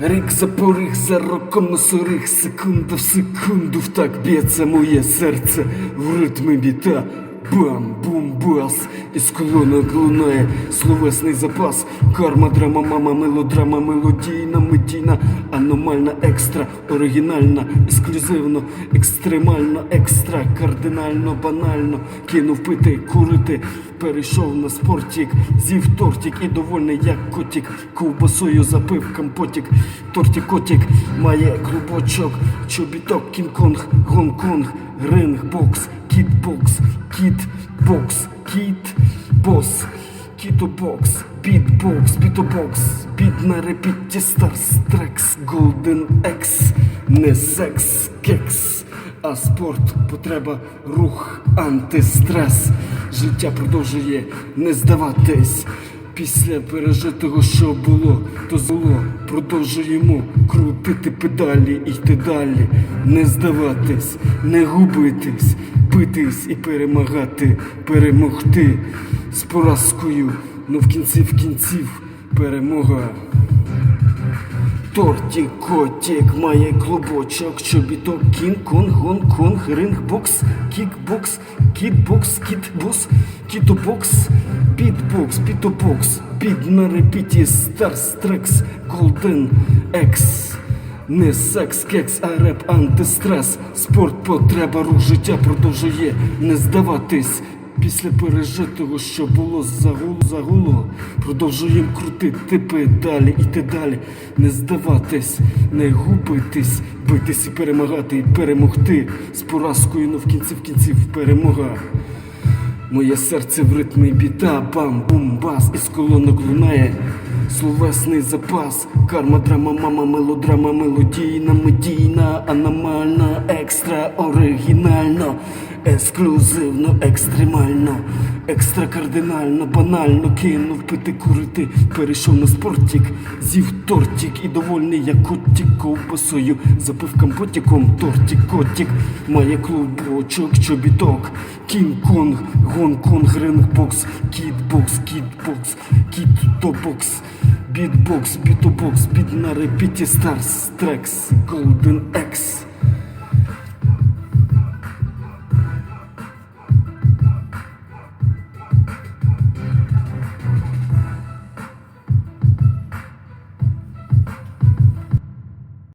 Рік за поріг, за роком носоріг, секунда в секунду, втак б'ється моє серце в ритмі біта. Бам, бум, бас, із колонок лунає словесний запас. Карма, драма, мама, мелодрама, мелодійна, медійна, аномальна, екстра, оригінальна, ексклюзивно, екстремально, екстра, кардинально, банально. Кинув пити, курити, перейшов на спортік, з'їв тортик і довольний, як котик. Ковбасою запив компотик, тортик котик має клубочок, чобіток, кінг-конг, Гонконг, ринг, бокс, кіт-бокс, кіт-бокс, кіт-бос, кітобокс, бітбокс, бітобокс, біт на репіті, старс, трекс, голден екс, не секс, кекс. А спорт потреба, рух, антистрес. Життя продовжує не здаватись. Після пережитого, що було, то зло продовжуємо крутити педалі, і йти далі, не здаватись, не губитись, битись і перемагати, перемогти з поразкою, ну в кінці в кінців перемога. Тортик, котик, має клубочок, чобіток, кінг-конг, гонг-конг, ринг-бокс, кікбокс, кітбокс, кітбос, кітобокс, бітбокс, бітобокс, бід на репіті, старстрекс, голден, екс. Не секс, кекс, а реп, антистрес, спорт, потреба, рух життя продовжує не здаватись. Після пережитого, що було загуло, загуло, продовжуємо крутити педалі, іти далі, не здаватись, не губитись, битись і перемагати, і перемогти з поразкою, ну в кінці в кінців перемога. Моє серце в ритмі біта, бам, бум, бас, із колонок лунає словесний запас, карма, драма, мама, мелодрама, мелодійна, медійна, аномальна, екстра, оригінально, ексклюзивно, екстремально, екстра кардинально, банально кинув пити, курити, перейшов на спортик, з'їв тортик і довольний, як котик ковбасою, запив компотиком, тортик, котик, має клубочок, чобіток, кінг-конг, гонконг, рингбокс, кітбокс, кітбокс, кітобокс, бітбокс, бітобокс, біт на репіті, старс, трекс, голден екс.